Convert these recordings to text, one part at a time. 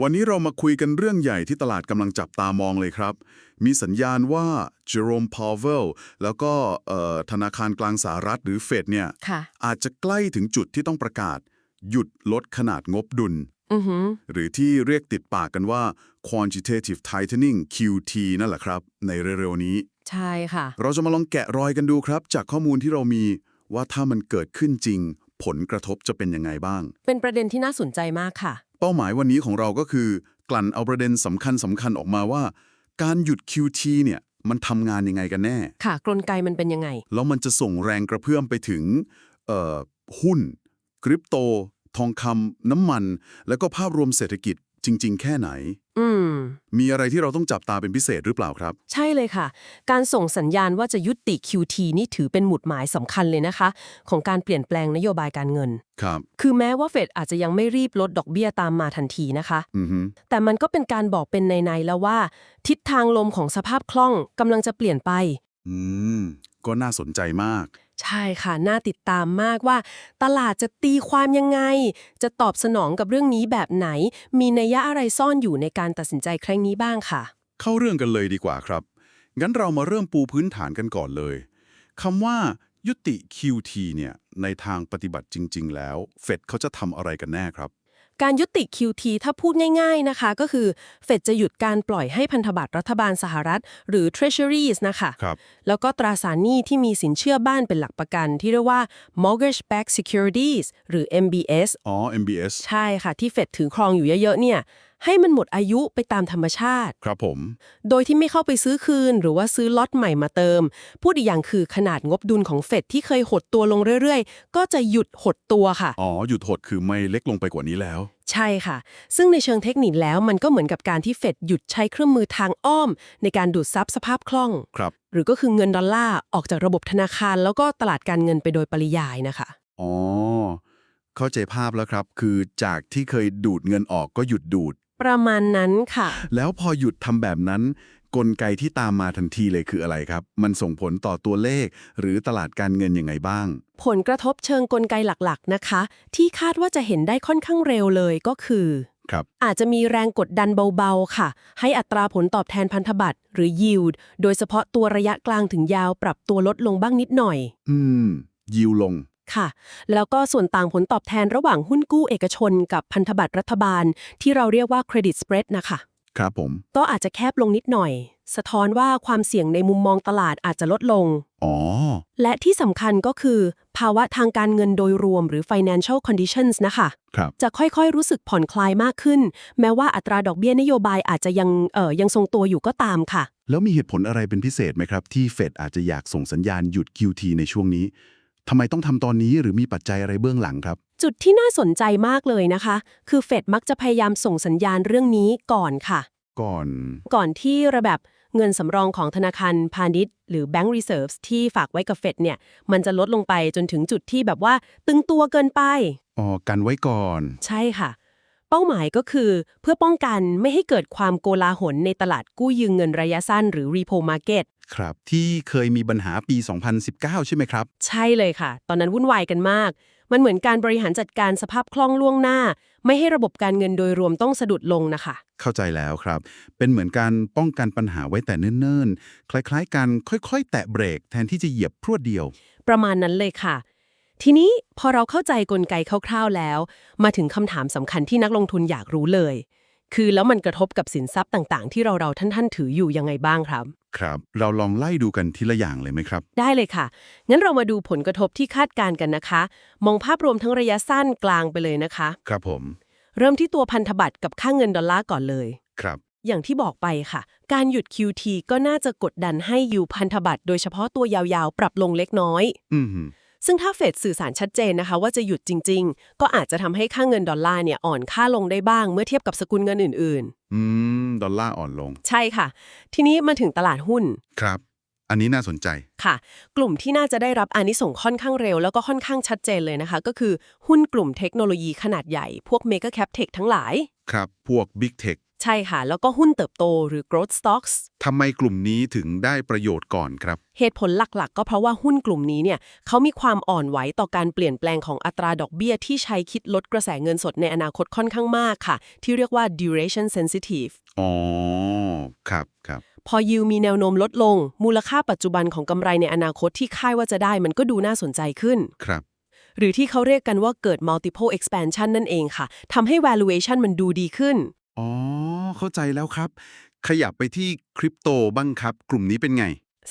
วันนี้เรามาคุยกันเรื่องใหญ่ที่ตลาดกำลังจับตามองเลยครับ มีสัญญาณว่าเจอโรมพาวเวลแล้วก็เอ่อธนาคารกลางสหรัฐหรือเฟดเนี่ยค่ะอาจจะใกล้ถึงจุดที่ต้องประกาศ หยุดลดขนาดงบดุลอือหือหรือที่เรียกติดปากกันว่า quantitative tightening QT นั่นแหละครับ ในเร็วๆนี้ ใช่ค่ะ เราจะมาลองแกะรอยกันดูครับ จากข้อมูลที่เรามีว่าถ้ามันเกิดขึ้นจริง ผลกระทบจะเป็นยังไงบ้าง เป็นประเด็นที่น่าสนใจมากค่ะ เป้าหมายวันนี้ของเราก็คือ กลั่นเอาประเด็นสำคัญสำคัญออกมาว่า การหยุด QT เนี่ยมันทำงานยังไงกันแน่ ค่ะ กลไกมันเป็นยังไง แล้วมันจะส่งแรงกระเพื่อมไปถึงเอ่อหุ้น คริปโต ทองคำน้ำมัน แล้วก็ภาพรวมเศรษฐกิจ จริง ๆ แค่ไหน อืม มีอะไรที่เราต้องจับตาเป็นพิเศษหรือเปล่าครับ ใช่เลยค่ะ การส่งสัญญาณว่าจะยุติ QT นี่ถือเป็นหมุดหมายสำคัญเลยนะคะ ของการเปลี่ยนแปลงนโยบายการเงิน ครับ คือแม้ว่าเฟดอาจจะยังไม่รีบลดดอกเบี้ยตามมาทันทีนะคะ อือฮึแต่มันก็เป็นการบอกเป็นใน ๆ แล้วว่า ทิศทางลมของสภาพคล่องกำลังจะเปลี่ยนไป อืม ก็น่าสนใจมาก ใช่ค่ะ น่าติดตามมากว่า ตลาดจะตีความยังไง จะตอบสนองกับเรื่องนี้แบบไหน มีนัยยะอะไรซ่อนอยู่ในการตัดสินใจครั้งนี้บ้างค่ะ เข้าเรื่องกันเลยดีกว่าครับ งั้นเรามาเริ่มปูพื้นฐานกันก่อนเลยคำว่ายุติ QT เนี่ยในทางปฏิบัติจริง ๆ แล้ว เฟดเขาจะทำอะไรกันแน่ครับ การยุติ QT ถ้าพูดง่าย ๆนะคะ ก็คือเฟดจะหยุดการปล่อยให้พันธบัตรรัฐบาลสหรัฐ หรือ Treasuries นะคะครับแล้วก็ตราสารหนี้ที่มีสินเชื่อบ้านเป็นหลักประกัน ที่เรียกว่า mortgage backed securities หรือ MBS อ๋อ MBS ใช่ค่ะ ที่เฟดถือครองอยู่เยอะๆเนี่ย ให้มันหมดอายุไปตามธรรมชาติ ครับผม โดยที่ไม่เข้าไปซื้อคืน หรือว่าซื้อล็อตใหม่มาเติม พูดอีกอย่างคือขนาดงบดุลของเฟดที่เคยหดตัวลงเรื่อยๆ ก็จะหยุดหดตัวค่ะ อ๋อ หยุดหดคือไม่เล็กลงไปกว่านี้แล้ว ใช่ค่ะ ซึ่งในเชิงเทคนิคแล้วมันก็เหมือนกับการที่เฟดหยุดใช้เครื่องมือทางอ้อม ในการดูดซับสภาพคล่อง ครับ หรือก็คือเงินดอลลาร์ออกจากระบบธนาคาร แล้วก็ตลาดการเงินไปโดยปริยายนะคะ อ๋อ เข้าใจภาพแล้วครับ คือจากที่เคยดูดเงินออกก็หยุดดูด ประมาณนั้นค่ะ แล้วพอหยุดทำแบบนั้น กลไกที่ตามมาทันทีเลยคืออะไรครับ มันส่งผลต่อตัวเลข หรือตลาดการเงินยังไงบ้าง ผลกระทบเชิงกลไกหลักๆนะคะ ที่คาดว่าจะเห็นได้ค่อนข้างเร็วเลยก็คือครับอาจจะมีแรงกดดันเบาๆ ค่ะ ให้อัตราผลตอบแทนพันธบัตรหรือ yield โดยเฉพาะตัวระยะกลางถึงยาวปรับตัวลดลงบ้างนิดหน่อย อืม ยิวลง ค่ะ แล้วก็ส่วนต่างผลตอบแทนระหว่างหุ้นกู้เอกชน กับพันธบัตรรัฐบาล ที่เราเรียกว่า credit spread นะคะ ครับผม ก็อาจจะแคบลงนิดหน่อย สะท้อนว่าความเสี่ยงในมุมมองตลาดอาจจะลดลง อ๋อ และที่สำคัญก็คือ ภาวะทางการเงินโดยรวมหรือ financial conditions นะคะ ครับ จะค่อยๆรู้สึกผ่อนคลายมากขึ้น แม้ว่าอัตราดอกเบี้ยนโยบายอาจจะยังเอ่อยังทรงตัวอยู่ก็ตามค่ะ แล้วมีเหตุผลอะไรเป็นพิเศษไหมครับ ที่เฟดอาจจะอยากส่งสัญญาณหยุด QT ในช่วงนี้ ทำไมต้องทำตอนนี้หรือมีปัจจัยอะไรเบื้องหลังครับ จุดที่น่าสนใจมากเลยนะคะ คือเฟดมักจะพยายามส่งสัญญาณเรื่องนี้ก่อนค่ะ ก่อน ก่อนที่ระแบบเงินสำรองของธนาคารพาณิชย์ หรือ Bank Reserves ที่ฝากไว้กับเฟดเนี่ย มันจะลดลงไปจนถึงจุดที่แบบว่า ตึงตัวเกินไป อ๋อ กันไว้ก่อน ใช่ค่ะ เป้าหมายก็คือ เพื่อป้องกันไม่ให้เกิดความโกลาหลในตลาดกู้ยืมเงินระยะสั้นหรือ repo market ครับ ที่เคยมีปัญหาปี 2019 ใช่ไหมครับ ใช่เลยค่ะ ตอนนั้นวุ่นวายกันมาก มันเหมือนการบริหารจัดการสภาพคล่องล่วงหน้า ไม่ให้ระบบการเงินโดยรวมต้องสะดุดลงนะคะ เข้าใจแล้วครับ เป็นเหมือนการป้องกันปัญหาไว้แต่เนิ่นๆ คล้ายๆ กันค่อยๆ แตะเบรกแทนที่จะเหยียบพรวดเดียว ประมาณนั้นเลยค่ะ ทีนี้พอเราเข้าใจกลไกคร่าวๆแล้ว มาถึงคำถามสำคัญที่นักลงทุนอยากรู้เลย คือแล้วมันกระทบกับสินทรัพย์ต่าง ๆ ที่เราเราๆท่านๆ ถืออยู่ยังไงบ้างครับ ครับ เราลองไล่ดูกันทีละอย่างเลยไหมครับ ได้เลยค่ะ งั้นเรามาดูผลกระทบที่คาดการณ์กันนะคะ มองภาพรวมทั้งระยะสั้นกลางไปเลยนะคะ ครับผม เริ่มที่ตัวพันธบัตรกับค่าเงินดอลลาร์ก่อนเลย ครับ อย่างที่บอกไปค่ะ การหยุด QT ก็น่าจะกดดันให้ยูพันธบัตรโดยเฉพาะตัวยาวๆ ปรับลงเล็กน้อย อืมฮึ ซึ่งถ้าเฟดสื่อสารชัดเจนนะคะ ว่าจะหยุดจริง ๆ ก็อาจจะทำให้ค่าเงินดอลลาร์เนี่ยอ่อนค่าลงได้บ้างเมื่อเทียบกับสกุลเงินอื่นอืม ดอลลาร์อ่อนลงๆใช่ค่ะ ทีนี้มาถึงตลาดหุ้น ครับ อันนี้น่าสนใจ ค่ะ กลุ่มที่น่าจะได้รับอานิสงส์ค่อนข้างเร็ว แล้วก็ค่อนข้างชัดเจนเลยนะคะ ก็คือหุ้นกลุ่มเทคโนโลยีขนาดใหญ่ พวก Mega Cap Tech ทั้งหลาย ครับ พวก Big Tech ใช่ค่ะ แล้วก็หุ้นเติบโตหรือ growth stocks ทำไมกลุ่มนี้ถึงได้ประโยชน์ก่อนครับ เหตุผลหลักๆ ก็เพราะว่าหุ้นกลุ่มนี้เนี่ยเขามีความอ่อนไหวต่อการเปลี่ยนแปลงของอัตราดอกเบี้ยที่ใช้คิดลดกระแสเงินสดในอนาคตค่อนข้างมากค่ะ ที่เรียกว่า duration sensitive อ๋อ ครับครับ พอยิวมีแนวโน้มลดลง มูลค่าปัจจุบันของกำไรในอนาคตที่คาดว่าจะได้มันก็ดูน่าสนใจขึ้น ครับ หรือที่เขาเรียกกันว่าเกิด multiple expansion นั่นเองค่ะทำให้ valuation มันดูดีขึ้น อ๋อ เข้าใจแล้วครับ ขยับไปที่คริปโตบ้างครับ กลุ่มนี้เป็นไง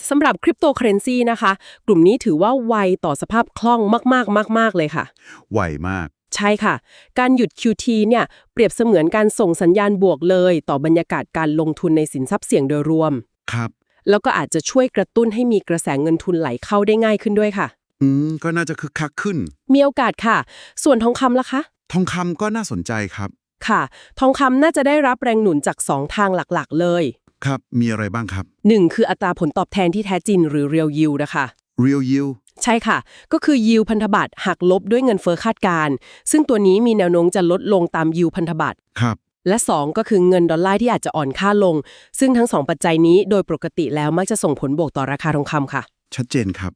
สำหรับคริปโตเคอเรนซีนะคะ กลุ่มนี้ถือว่าไวต่อสภาพคล่องมากๆมาก ๆ เลยค่ะ ไวมาก ใช่ค่ะ การหยุด QT เนี่ยเปรียบเสมือนการส่งสัญญาณบวกเลย ต่อบรรยากาศการลงทุนในสินทรัพย์เสี่ยงโดยรวม ครับ แล้วก็อาจจะช่วยกระตุ้นให้มีกระแสเงินทุนไหลเข้าได้ง่ายขึ้นด้วยค่ะ อืม ก็น่าจะคึกคักขึ้น มีโอกาสค่ะ ส่วนทองคำล่ะคะ ทองคำก็น่าสนใจครับ ค่ะ ทองคำน่าจะได้รับแรงหนุนจาก 2 ทางหลักๆ เลย ครับ มีอะไรบ้างครับ 1 คืออัตราผลตอบแทนที่แท้จริงหรือ real yield นะคะ real yield ใช่ค่ะ ก็คือ yield พันธบัตรหักลบด้วยเงินเฟ้อคาดการณ์ซึ่งตัวนี้มีแนวโน้มจะลดลงตาม yield พันธบัตรครับ และ 2 ก็คือเงินดอลลาร์ที่อาจจะอ่อนค่าลง ซึ่งทั้ง 2 ปัจจัยนี้โดยปกติแล้วมักจะส่งผลบวกต่อราคาทองคำค่ะ ชัดเจนครับ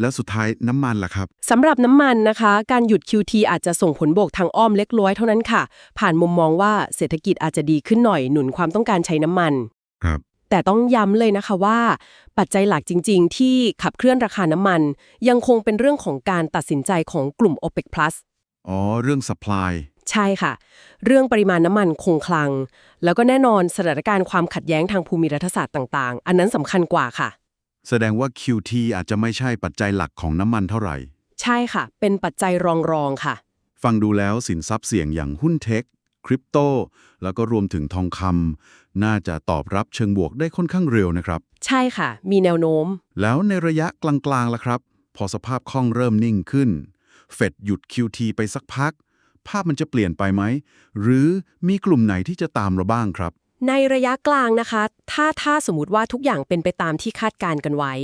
แล้วสุดท้ายน้ำมันล่ะครับ สำหรับน้ำมันนะคะ การหยุด QT อาจจะส่งผลบวกทางอ้อมเล็กน้อยเท่านั้นค่ะ ผ่านมุมมองว่าเศรษฐกิจอาจจะดีขึ้นหน่อยหนุนความต้องการใช้น้ำมัน ครับ แต่ต้องย้ำเลยนะคะว่า ปัจจัยหลักจริง ๆ ที่ขับเคลื่อนราคาน้ำมัน ยังคงเป็นเรื่องของการตัดสินใจของกลุ่ม OPEC Plus อ๋อ เรื่อง supply ใช่ค่ะ เรื่องปริมาณน้ำมันคงคลัง แล้วก็แน่นอนสถานการณ์ความขัดแย้งทางภูมิรัฐศาสตร์ต่าง ๆ อันนั้นสำคัญกว่าค่ะ แสดงว่า QT อาจจะไม่ใช่ปัจจัยหลักของน้ำมันเท่าไหร่ ใช่ค่ะ เป็นปัจจัยรองๆค่ะ ฟังดูแล้วสินทรัพย์เสี่ยงอย่างหุ้นเทค คริปโต แล้วก็รวมถึงทองคำน่าจะตอบรับเชิงบวกได้ค่อนข้างเร็วนะครับ ใช่ค่ะ มีแนวโน้ม แล้วในระยะกลางๆล่ะครับ พอสภาพคล่องเริ่มนิ่งขึ้น เฟดหยุด QT ไปสักพัก ภาพมันจะเปลี่ยนไปไหม หรือมีกลุ่มไหนที่จะตามเราบ้างครับ ในระยะกลางนะคะ ถ้าถ้าสมมติว่าทุกอย่างเป็นไปตามที่คาดการณ์กันไว้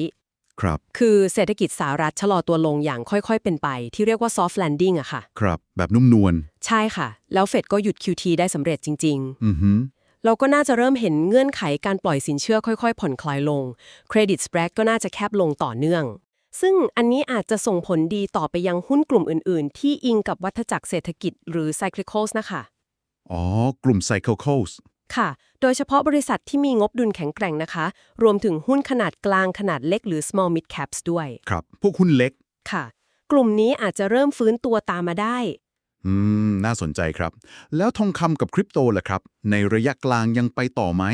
ครับ คือเศรษฐกิจสหรัฐชะลอตัวลงอย่างค่อยๆ เป็นไป ที่เรียกว่า soft landing อะค่ะ ครับ แบบนุ่มนวล ใช่ค่ะ แล้วเฟดก็หยุด QT ได้สำเร็จจริง ๆ อือหือเราก็น่าจะเริ่มเห็นเงื่อนไขการปล่อยสินเชื่อค่อยๆ ผ่อนคลายลง เครดิตสเปรดก็น่าจะแคบลงต่อเนื่อง ซึ่งอันนี้อาจจะส่งผลดีต่อไปยังหุ้นกลุ่มอื่นๆ ที่อิงกับวัฏจักรเศรษฐกิจหรือ cyclicals นะคะ อ๋อ กลุ่ม cyclicals ค่ะ โดยเฉพาะบริษัทที่มีงบดุลแข็งแกร่งนะคะ รวมถึงหุ้นขนาดกลางขนาดเล็กหรือ small mid caps ด้วย ครับ พวกหุ้นเล็ก ค่ะ กลุ่มนี้อาจจะเริ่มฟื้นตัวตามมาได้ อืม น่าสนใจครับ แล้วทองคำกับคริปโตล่ะครับ ในระยะกลางยังไปต่อไหม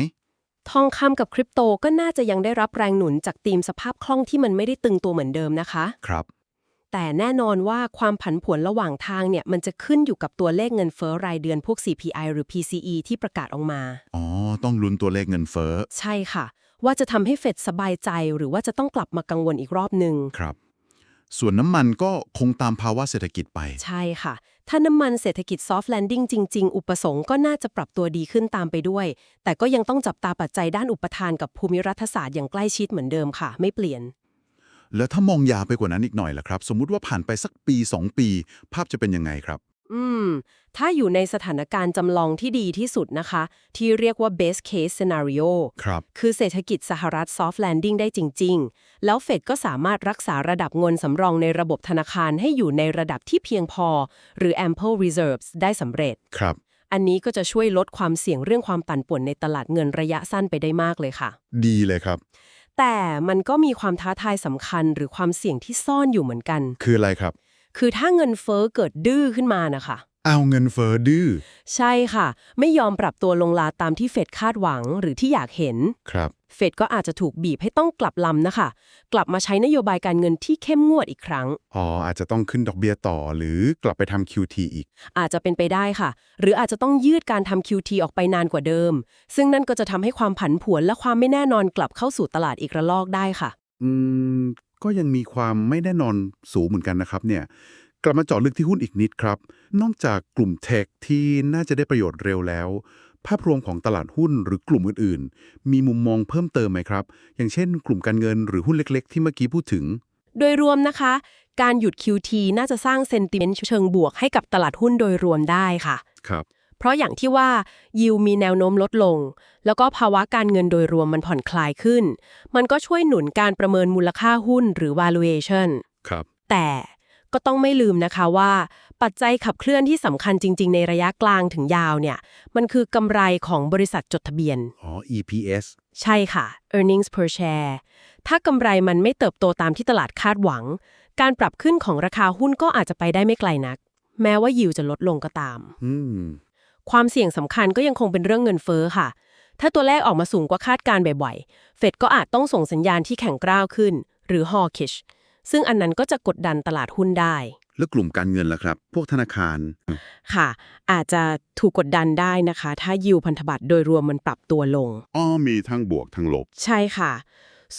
ทองคำกับคริปโตก็น่าจะยังได้รับแรงหนุนจากธีมสภาพคล่องที่มันไม่ได้ตึงตัวเหมือนเดิมนะคะ ครับ แต่แน่นอนว่าความผันผวนระหว่างทางเนี่ยมันจะขึ้นอยู่กับตัวเลขเงินเฟ้อรายเดือนพวก CPI หรือ PCE ที่ประกาศออกมา อ๋อ ต้องลุ้นตัวเลขเงินเฟ้อ ใช่ค่ะ ว่าจะทำให้เฟดสบายใจหรือว่าจะต้องกลับมากังวลอีกรอบหนึ่งครับ ส่วนน้ำมันก็คงตามภาวะเศรษฐกิจไป ใช่ค่ะ ถ้าน้ำมันเศรษฐกิจ soft landing จริง ๆ อุปสงค์ก็น่าจะปรับตัวดีขึ้นตามไปด้วย แต่ก็ยังต้องจับตาปัจจัยด้านอุปทานกับภูมิรัฐศาสตร์อย่างใกล้ชิดเหมือนเดิมค่ะ ไม่เปลี่ยน แล้วถ้ามองยาวไปกว่านั้นอีกหน่อยล่ะครับ สมมุติว่าผ่านไปสักปี 2 ปี ภาพจะเป็นยังไงครับ อืม ถ้าอยู่ในสถานการณ์จำลองที่ดีที่สุดนะคะ ที่เรียกว่า best case scenario ครับคือเศรษฐกิจสหรัฐ soft landing ได้จริง ๆ แล้วเฟดก็สามารถรักษาระดับเงินสำรองในระบบธนาคารให้อยู่ในระดับที่เพียงพอ หรือ ample reserves ได้สำเร็จ ครับ อันนี้ก็จะช่วยลดความเสี่ยงเรื่องความปั่นป่วนในตลาดเงินระยะสั้นไปได้มากเลยค่ะ ดีเลยครับ แต่มันก็มีความท้าทายสำคัญหรือความเสี่ยงที่ซ่อนอยู่เหมือนกัน คืออะไรครับ คือถ้าเงินเฟ้อเกิดดื้อขึ้นมานะคะ เอาเงินเฟ้อดื้อ ใช่ค่ะ ไม่ยอมปรับตัวลงลาตามที่เฟดคาดหวังหรือที่อยากเห็น ครับ เฟดก็อาจจะถูกบีบให้ต้องกลับลำนะคะ กลับมาใช้นโยบายการเงินที่เข้มงวดอีกครั้ง อ๋อ อาจจะต้องขึ้นดอกเบี้ยต่อหรือกลับไปทำ QT อีก อาจจะเป็นไปได้ค่ะ หรืออาจจะต้องยืดการทำ QT ออกไปนานกว่าเดิม ซึ่งนั่นก็จะทำให้ความผันผวนและความไม่แน่นอนกลับเข้าสู่ตลาดอีกระลอกได้ค่ะ อืม ก็ยังมีความไม่แน่นอนสูงเหมือนกันนะครับเนี่ย กลับมาเจาะลึกที่หุ้นอีกนิดครับ นอกจากกลุ่มเทคที่น่าจะได้ประโยชน์เร็วแล้ว ภาพรวมของตลาดหุ้นหรือกลุ่มอื่นๆ มีมุมมองเพิ่มเติมไหมครับ อย่างเช่น กลุ่มการเงินหรือหุ้นเล็กๆ ที่เมื่อกี้พูดถึง โดยรวมนะคะ การหยุด QT น่าจะสร้างเซนติเมนต์เชิงบวกให้กับตลาดหุ้นโดยรวมได้ค่ะ ครับ เพราะอย่างที่ว่ายิวมีแนวโน้มลดลง แล้วก็ภาวะการเงินโดยรวมมันผ่อนคลายขึ้น มันก็ช่วยหนุนการประเมินมูลค่าหุ้นหรือ valuation ครับ แต่ ก็ต้องไม่ลืมนะคะว่า ปัจจัยขับเคลื่อนที่สำคัญจริง ๆ ในระยะกลางถึงยาวเนี่ย มันคือกำไรของบริษัทจดทะเบียน อ๋อ EPS ใช่ค่ะ earnings per share ถ้ากำไรมันไม่เติบโตตามที่ตลาดคาดหวัง การปรับขึ้นของราคาหุ้นก็อาจจะไปได้ไม่ไกลนัก แม้ว่ายิวจะลดลงก็ตามอืมความเสี่ยงสำคัญก็ยังคงเป็นเรื่องเงินเฟ้อค่ะ ถ้าตัวเลขออกมาสูงกว่าคาดการณ์บ่อยๆ เฟดก็อาจต้องส่งสัญญาณที่แข็งกร้าวขึ้น หรือ hawkish ซึ่งอันนั้นก็จะกดดันตลาดหุ้นได้ แล้วกลุ่มการเงินล่ะครับ พวกธนาคาร ค่ะ อาจจะถูกกดดันได้นะคะ ถ้ายิวพันธบัตรโดยรวมมันปรับตัวลง อ้อมีทั้งบวกทั้งลบ ใช่ค่ะ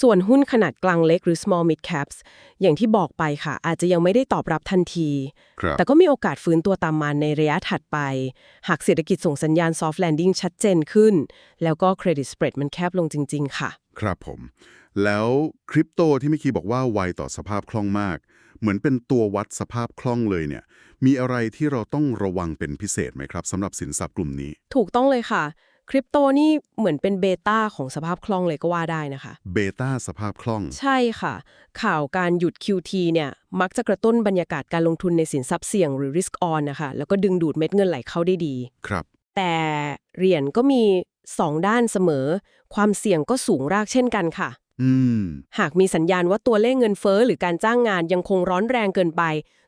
ส่วนหุ้นขนาดกลางเล็กหรือ small mid caps อย่างที่บอกไปค่ะ อาจจะยังไม่ได้ตอบรับทันที ครับแต่ก็มีโอกาสฟื้นตัวตามมาในระยะถัดไป หากเศรษฐกิจส่งสัญญาณ soft landing ชัดเจนขึ้น แล้วก็ credit spread มันแคบลงจริง ๆ ค่ะ ครับผม แล้วคริปโตที่เมื่อกี้บอกว่าไวต่อสภาพคล่องมาก เหมือนเป็นตัววัดสภาพคล่องเลยเนี่ย มีอะไรที่เราต้องระวังเป็นพิเศษไหมครับสำหรับสินทรัพย์กลุ่มนี้ ถูกต้องเลยค่ะ คริปโตนี่เหมือนเป็นเบต้าของสภาพคล่องเลยก็ว่าได้นะคะ เบต้าสภาพคล่อง ใช่ค่ะ ข่าวการหยุด QT เนี่ย มักจะกระตุ้นบรรยากาศการลงทุนในสินทรัพย์เสี่ยงหรือ risk on นะคะ แล้วก็ดึงดูดเม็ดเงินไหลเข้าได้ดี ครับ แต่เหรียญก็มี 2 ด้านเสมอ ความเสี่ยงก็สูงรากเช่นกันค่ะอืม หากมีสัญญาณว่าตัวเลขเงินเฟ้อหรือการจ้างงานยังคงร้อนแรงเกินไป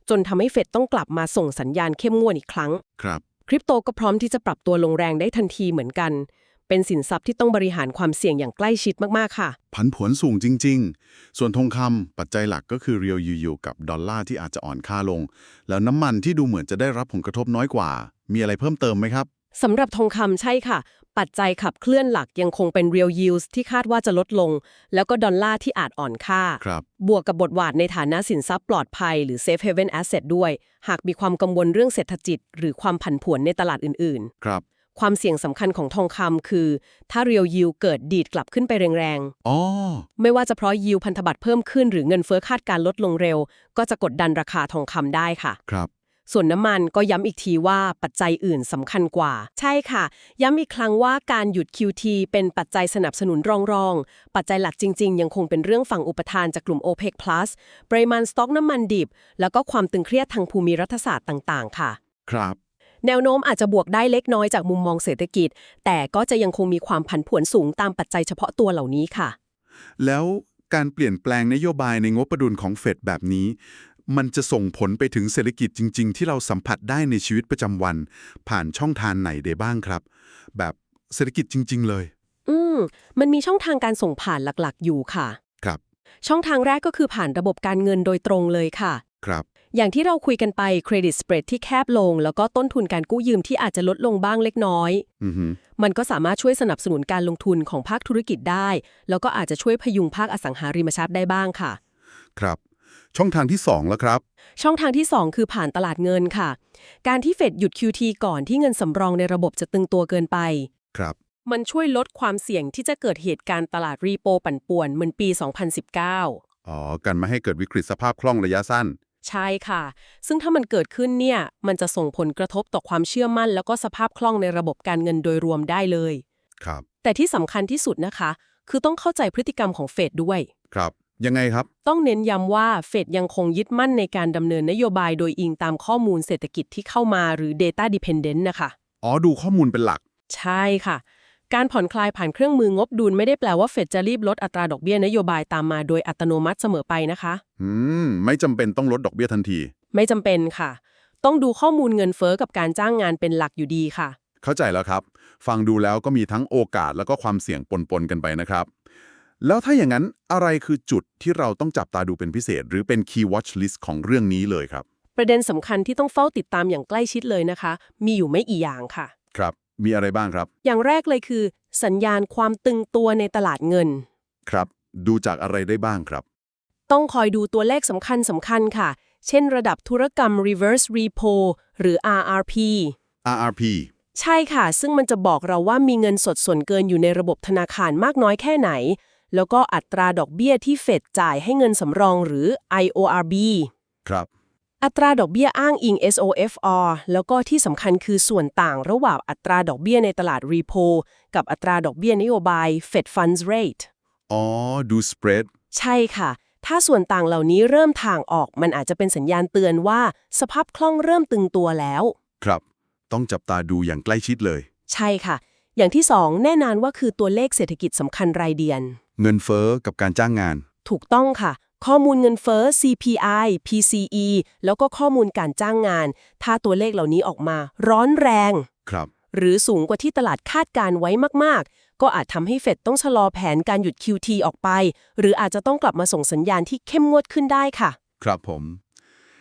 จนทำให้เฟดต้องกลับมาส่งสัญญาณเข้มงวดอีกครั้ง ครับ คริปโตก็พร้อมที่จะปรับตัวลงแรงได้ทันทีเหมือนกัน เป็นสินทรัพย์ที่ต้องบริหารความเสี่ยงอย่างใกล้ชิดมาก ๆ ค่ะ ผันผวนสูงจริง ๆ ส่วนทองคำปัจจัยหลักก็คือเรียวยูกับดอลลาร์ที่อาจจะอ่อนค่าลง แล้วน้ำมันที่ดูเหมือนจะได้รับผลกระทบน้อยกว่า มีอะไรเพิ่มเติมไหมครับ สำหรับทองคำใช่ค่ะ ปัจจัยขับเคลื่อนหลักยังคงเป็น real yields ที่คาดว่าจะลดลง แล้วก็ดอลลาร์ที่อาจอ่อนค่าครับบวกกับบทบาทในฐานะสินทรัพย์ปลอดภัยหรือ safe haven asset ด้วย หากมีความกังวลเรื่องเศรษฐกิจหรือความผันผวนในตลาดอื่นครับๆความเสี่ยงสำคัญของทองคำคือ ถ้า real yield เกิดดีดกลับขึ้นไปแรงอ๋อๆไม่ว่าจะเพราะ yield พันธบัตรเพิ่มขึ้นหรือเงินเฟ้อคาดการลดลงเร็ว ก็จะกดดันราคาทองคำได้ค่ะ ครับ ส่วนน้ำมันก็ย้ำอีกทีว่าปัจจัยอื่นสำคัญกว่า ใช่ค่ะ ย้ำอีกครั้งว่าการหยุด QT เป็นปัจจัยสนับสนุนรองๆปัจจัยหลักจริง ๆ ยังคงเป็นเรื่องฝั่งอุปทานจากกลุ่ม OPEC Plus ปริมาณสต็อกน้ำมันดิบ แล้วก็ความตึงเครียดทางภูมิรัฐศาสตร์ต่างๆ ค่ะ ครับ แนวโน้มอาจจะบวกได้เล็กน้อยจากมุมมองเศรษฐกิจ แต่ก็จะยังคงมีความผันผวนสูงตามปัจจัยเฉพาะตัวเหล่านี้ค่ะ แล้วการเปลี่ยนแปลงนโยบายในงบประดุลของเฟดแบบนี้ มันจะส่งผลไปถึงเศรษฐกิจจริง ๆ ที่เราสัมผัสได้ในชีวิตประจำวัน ผ่านช่องทางไหนได้บ้างครับ แบบเศรษฐกิจจริง ๆ เลย อืม มันมีช่องทางการส่งผ่านหลักๆ อยู่ค่ะ ครับ ช่องทางแรกก็คือผ่านระบบการเงินโดยตรงเลยค่ะ ครับ อย่างที่เราคุยกันไปเครดิตสเปรดที่แคบลง แล้วก็ต้นทุนการกู้ยืมที่อาจจะลดลงบ้างเล็กน้อยอือฮึมันก็สามารถช่วยสนับสนุนการลงทุนของภาคธุรกิจได้ แล้วก็อาจจะช่วยพยุงภาคอสังหาริมทรัพย์ได้บ้างค่ะ ครับ ช่องทางที่สองแล้วครับ ช่องทางที่ 2 คือผ่านตลาดเงินค่ะ การที่เฟดหยุด QT ก่อนที่เงินสำรองในระบบจะตึงตัวเกินไป ครับ มันช่วยลดความเสี่ยงที่จะเกิดเหตุการณ์ตลาดรีโปปั่นป่วนเหมือนปี 2019 อ๋อ กันไม่ให้เกิดวิกฤตสภาพคล่องระยะสั้น ใช่ค่ะ ซึ่งถ้ามันเกิดขึ้นเนี่ย มันจะส่งผลกระทบต่อความเชื่อมั่น แล้วก็สภาพคล่องในระบบการเงินโดยรวมได้เลย ครับ แต่ที่สำคัญที่สุดนะคะ คือต้องเข้าใจพฤติกรรมของเฟดด้วย ครับ ยังไงครับ ต้องเน้นย้ำว่าเฟดยังคงยึดมั่นในการดำเนินนโยบายโดยอิงตามข้อมูลเศรษฐกิจที่เข้ามาหรือ data dependent นะคะอ๋อดูข้อมูลเป็นหลัก ใช่ค่ะ การผ่อนคลายผ่านเครื่องมืองบดุลไม่ได้แปลว่าเฟดจะรีบลดอัตราดอกเบี้ยนโยบายตามมาโดยอัตโนมัติเสมอไปนะคะ อืม ไม่จำเป็นต้องลดดอกเบี้ยทันที ไม่จำเป็นค่ะ ต้องดูข้อมูลเงินเฟอ้อกับการจ้างงานเป็นหลักอยู่ดีค่ะ เข้าใจแล้วครับ ฟังดูแล้วก็มีทั้งโอกาสแล้วก็ความเสี่ยงปนๆกันไปนะครับ แล้วถ้าอย่างนั้นอะไรคือจุดที่เราต้องจับตาดูเป็นพิเศษ หรือเป็น key watch list ของเรื่องนี้เลยครับ ประเด็นสำคัญที่ต้องเฝ้าติดตามอย่างใกล้ชิดเลยนะคะ มีอยู่ไม่กี่อย่างค่ะ ครับ มีอะไรบ้างครับ อย่างแรกเลยคือ สัญญาณความตึงตัวในตลาดเงิน ครับ ดูจากอะไรได้บ้างครับ ต้องคอยดูตัวเลขสำคัญสำคัญค่ะ เช่น ระดับธุรกรรม reverse repo หรือ RRP RRP ใช่ค่ะ ซึ่งมันจะบอกเราว่ามีเงินสดส่วนเกินอยู่ในระบบธนาคารมากน้อยแค่ไหน แล้วก็อัตราดอกเบี้ยที่เฟดจ่ายให้เงินสำรองหรือ IORB ครับ อัตราดอกเบี้ยอ้างอิง SOFR แล้วก็ที่สำคัญคือส่วนต่างระหว่างอัตราดอกเบี้ยในตลาดรีโพกับอัตราดอกเบี้ยนโยบาย Fed Funds Rate อ๋อ ดูสเปรดใช่ค่ะ ถ้าส่วนต่างเหล่านี้เริ่มทางออก มันอาจจะเป็นสัญญาณเตือนว่าสภาพคล่องเริ่มตึงตัวแล้ว ครับ ต้องจับตาดูอย่างใกล้ชิดเลย ใช่ค่ะ อย่างที่สองแน่นอนว่าคือตัวเลขเศรษฐกิจสำคัญรายเดือน เงินเฟ้อกับการจ้างงาน ถูกต้องค่ะ ข้อมูลเงินเฟ้อ CPI PCE แล้วก็ข้อมูลการจ้างงาน ถ้าตัวเลขเหล่านี้ออกมา ร้อนแรง ครับ หรือสูงกว่าที่ตลาดคาดการไว้มากๆ ก็อาจทำให้เฟดต้องชะลอแผนการหยุด QT ออกไป หรืออาจจะต้องกลับมาส่งสัญญาณที่เข้มงวดขึ้นได้ค่ะ ครับผม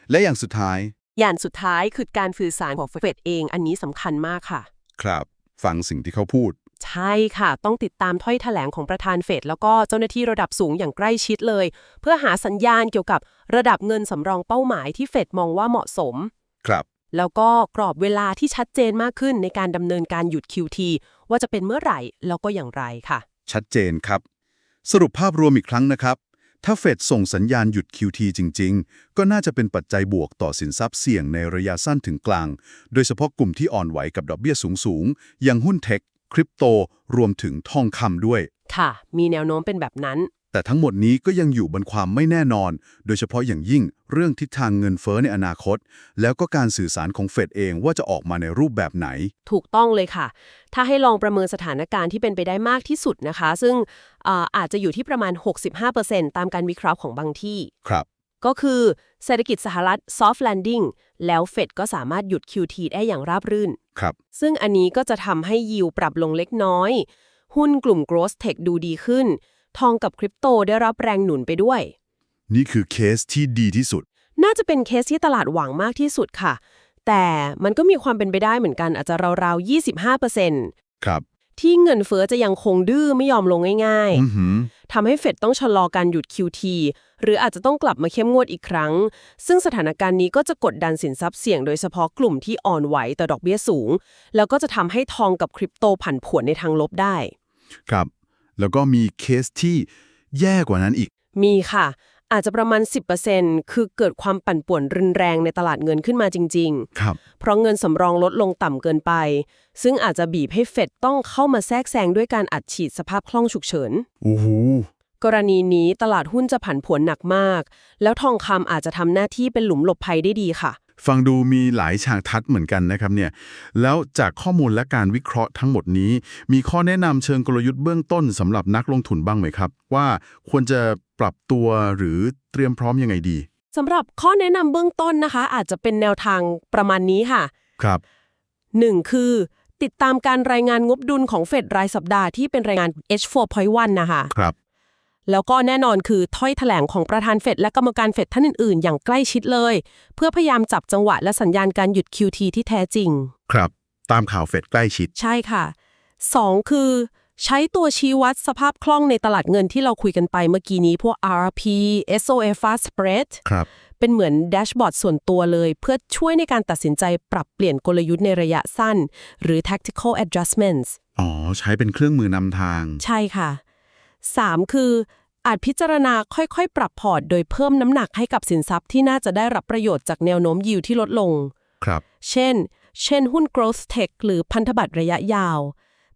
และอย่างสุดท้าย อย่างสุดท้ายคือการสื่อสารของเฟดเอง อันนี้สำคัญมากค่ะ ครับ ฟังสิ่งที่เขาพูด ใช่ค่ะ ต้องติดตามถ้อยแถลงของประธานเฟดแล้วก็เจ้าหน้าที่ระดับสูงอย่างใกล้ชิดเลย เพื่อหาสัญญาณเกี่ยวกับระดับเงินสำรองเป้าหมายที่เฟดมองว่าเหมาะสม ครับ แล้วก็กรอบเวลาที่ชัดเจนมากขึ้นในการดำเนินการหยุด QT ว่าจะเป็นเมื่อไหร่แล้วก็อย่างไรค่ะ ชัดเจนครับ สรุปภาพรวมอีกครั้งนะครับ ถ้าเฟดส่งสัญญาณหยุด QT จริง ๆ ก็น่าจะเป็นปัจจัยบวกต่อสินทรัพย์เสี่ยงในระยะสั้นถึงกลาง โดยเฉพาะกลุ่มที่อ่อนไหวกับดอกเบี้ยสูงๆอย่างหุ้นเทค คริปโต รวมถึงทองคำด้วย ค่ะ มีแนวโน้มเป็นแบบนั้น แต่ทั้งหมดนี้ก็ยังอยู่บนความไม่แน่นอน โดยเฉพาะอย่างยิ่งเรื่องทิศทางเงินเฟ้อในอนาคต แล้วก็การสื่อสารของเฟดเองว่าจะออกมาในรูปแบบไหน ถูกต้องเลยค่ะ ถ้าให้ลองประเมินสถานการณ์ที่เป็นไปได้มากที่สุดนะคะ ซึ่งอ่าอาจจะอยู่ที่ประมาณ 65%ตามการวิเคราะห์ของบางที่ ครับ ก็คือเศรษฐกิจสหรัฐ soft landing แล้วเฟดก็สามารถหยุด QT ได้อย่างราบรื่น ครับ ซึ่งอันนี้ก็จะทำให้ยิวปรับลงเล็กน้อย หุ้นกลุ่ม growth tech ดูดีขึ้น ทองกับคริปโตได้รับแรงหนุนไปด้วย นี่คือเคสที่ดีที่สุด น่าจะเป็นเคสที่ตลาดหวังมากที่สุดค่ะ แต่มันก็มีความเป็นไปได้เหมือนกันอาจจะราวๆ25%ครับ ที่เงินเฟ้อจะยังคงดื้อไม่ยอมลงง่ายอือหือๆทำให้เฟดต้องชะลอการหยุด QT หรืออาจจะต้องกลับมาเข้มงวดอีกครั้ง ซึ่งสถานการณ์นี้ก็จะกดดันสินทรัพย์เสี่ยงโดยเฉพาะกลุ่มที่อ่อนไหวต่อดอกเบี้ยสูง แล้วก็จะทำให้ทองกับคริปโตผันผวนในทางลบได้ ครับ แล้วก็มีเคสที่แย่กว่านั้นอีก มีค่ะ อาจจะประมาณ 10%คือเกิดความปั่นป่วนรุนแรงในตลาดเงินขึ้นมาจริง ๆ ครับ เพราะเงินสำรองลดลงต่ำเกินไป ซึ่งอาจจะบีบให้เฟดต้องเข้ามาแทรกแซงด้วยการอัดฉีดสภาพคล่องฉุกเฉิน โอ้โหกรณีนี้ตลาดหุ้นจะผันผวนหนักมาก แล้วทองคำอาจจะทำหน้าที่เป็นหลุมหลบภัยได้ดีค่ะ ฟังดูมีหลายฉากทัดเหมือนกันนะครับเนี่ย แล้วจากข้อมูลและการวิเคราะห์ทั้งหมดนี้ มีข้อแนะนำเชิงกลยุทธ์เบื้องต้นสำหรับนักลงทุนบ้างไหมครับ ว่าควรจะปรับตัวหรือเตรียมพร้อมยังไงดีสำหรับข้อแนะนำเบื้องต้นนะคะ อาจจะเป็นแนวทางประมาณนี้ค่ะ ครับ 1. คือติดตามการรายงานงบดุลของเฟดรายสัปดาห์ที่เป็นรายงาน H4.1 นะคะ ครับ แล้วก็แน่นอนคือถ้อยแถลงของประธานเฟดและกรรมการเฟดท่านอื่นๆ อย่างใกล้ชิดเลย เพื่อพยายามจับจังหวะและสัญญาณการหยุด QT ที่แท้จริง ครับ ตามข่าวเฟดใกล้ชิด ใช่ค่ะ 2. คือ ใช้ตัวชี้วัดสภาพคล่องในตลาดเงินที่เราคุยกันไปเมื่อกี้นี้พวก RP SOFR spread ครับเป็นเหมือนแดชบอร์ดส่วนตัวเลย เพื่อช่วยในการตัดสินใจปรับเปลี่ยนกลยุทธ์ในระยะสั้น หรือ tactical adjustments อ๋อ ใช้เป็นเครื่องมือนำทาง ใช่ค่ะ 3. คือ อาจพิจารณาค่อยๆ ปรับพอร์ต โดยเพิ่มน้ำหนักให้กับสินทรัพย์ที่น่าจะได้รับประโยชน์จากแนวโน้มยิวที่ลดลง ครับ เช่น เช่นหุ้น growth tech หรือพันธบัตรระยะยาว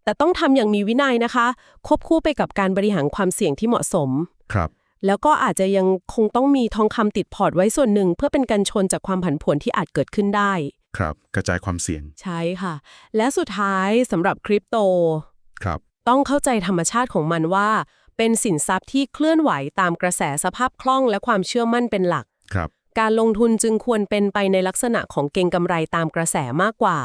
แต่ต้องทำอย่างมีวินัยนะคะ ควบคู่ไปกับการบริหารความเสี่ยงที่เหมาะสม ครับ แล้วก็อาจจะยังคงต้องมีทองคำติดพอร์ตไว้ส่วนหนึ่ง เพื่อเป็นการชนจากความผันผวนที่อาจเกิดขึ้นได้ ครับ กระจายความเสี่ยง ใช่ค่ะ และสุดท้ายสำหรับคริปโตครับ ต้องเข้าใจธรรมชาติของมันว่า เป็นสินทรัพย์ที่เคลื่อนไหวตามกระแสสภาพคล่องและความเชื่อมั่นเป็นหลัก ครับ การลงทุนจึงควรเป็นไปในลักษณะของเก็งกำไรตามกระแสมากกว่า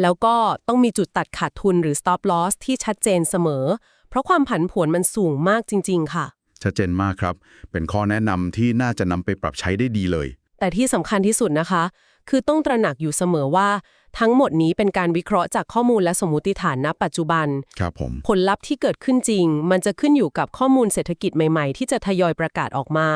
แล้วก็ต้องมีจุดตัดขาดทุนหรือ stop loss ที่ชัดเจนเสมอ เพราะความผันผวนมันสูงมากจริง ๆ ค่ะ ชัดเจนมากครับ เป็นข้อแนะนำที่น่าจะนำไปปรับใช้ได้ดีเลย แต่ที่สำคัญที่สุดนะคะ คือต้องตระหนักอยู่เสมอว่า ทั้งหมดนี้เป็นการวิเคราะห์จากข้อมูลและสมมติฐานณปัจจุบัน ครับผม ผลลัพธ์ที่เกิดขึ้นจริง มันจะขึ้นอยู่กับข้อมูลเศรษฐกิจใหม่ๆ ที่จะทยอยประกาศออกมา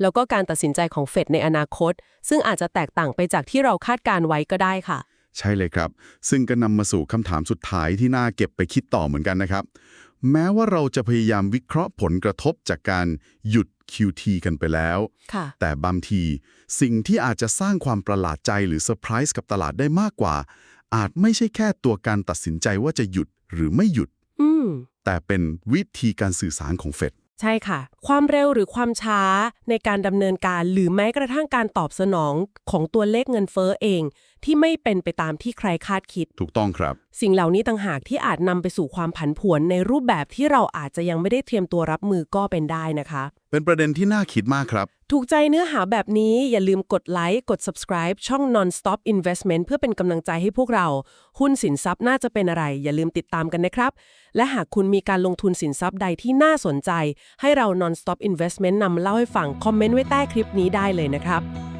แล้วก็การตัดสินใจของเฟดในอนาคต ซึ่งอาจจะแตกต่างไปจากที่เราคาดการไว้ก็ได้ค่ะ ใช่เลยครับ ซึ่งก็นำมาสู่คำถามสุดท้ายที่น่าเก็บไปคิดต่อเหมือนกันนะครับ แม้ว่าเราจะพยายามวิเคราะห์ผลกระทบจากการหยุด QT กันไปแล้วค่ะแต่บางที สิ่งที่อาจจะสร้างความประหลาดใจหรือเซอร์ไพรส์กับตลาดได้มากกว่า อาจไม่ใช่แค่ตัวการตัดสินใจว่าจะหยุดหรือไม่หยุดอืมแต่เป็นวิธีการสื่อสารของเฟด ใช่ค่ะ ความเร็วหรือความช้าในการดำเนินการหรือแม้กระทั่งการตอบสนองของตัวเลขเงินเฟ้อเอง ที่ไม่เป็นไปตามที่ใครคาดคิด ถูกต้องครับ สิ่งเหล่านี้ต่างหากที่อาจนำไปสู่ความผันผวนในรูปแบบที่เราอาจจะยังไม่ได้เตรียมตัวรับมือก็เป็นได้นะคะ เป็นประเด็นที่น่าคิดมากครับ ถูกใจเนื้อหาแบบนี้อย่าลืมกดไลค์ กด subscribe ช่อง Non-Stop Investment เพื่อเป็นกำลังใจให้พวกเรา หุ้นสินทรัพย์น่าจะเป็นอะไร อย่าลืมติดตามกันนะครับ และหากคุณมีการลงทุนสินทรัพย์ใดที่น่าสนใจ ให้เรา Non-Stop Investment นำเล่าให้ฟัง คอมเมนต์ไว้ใต้คลิปนี้ได้เลยนะครับ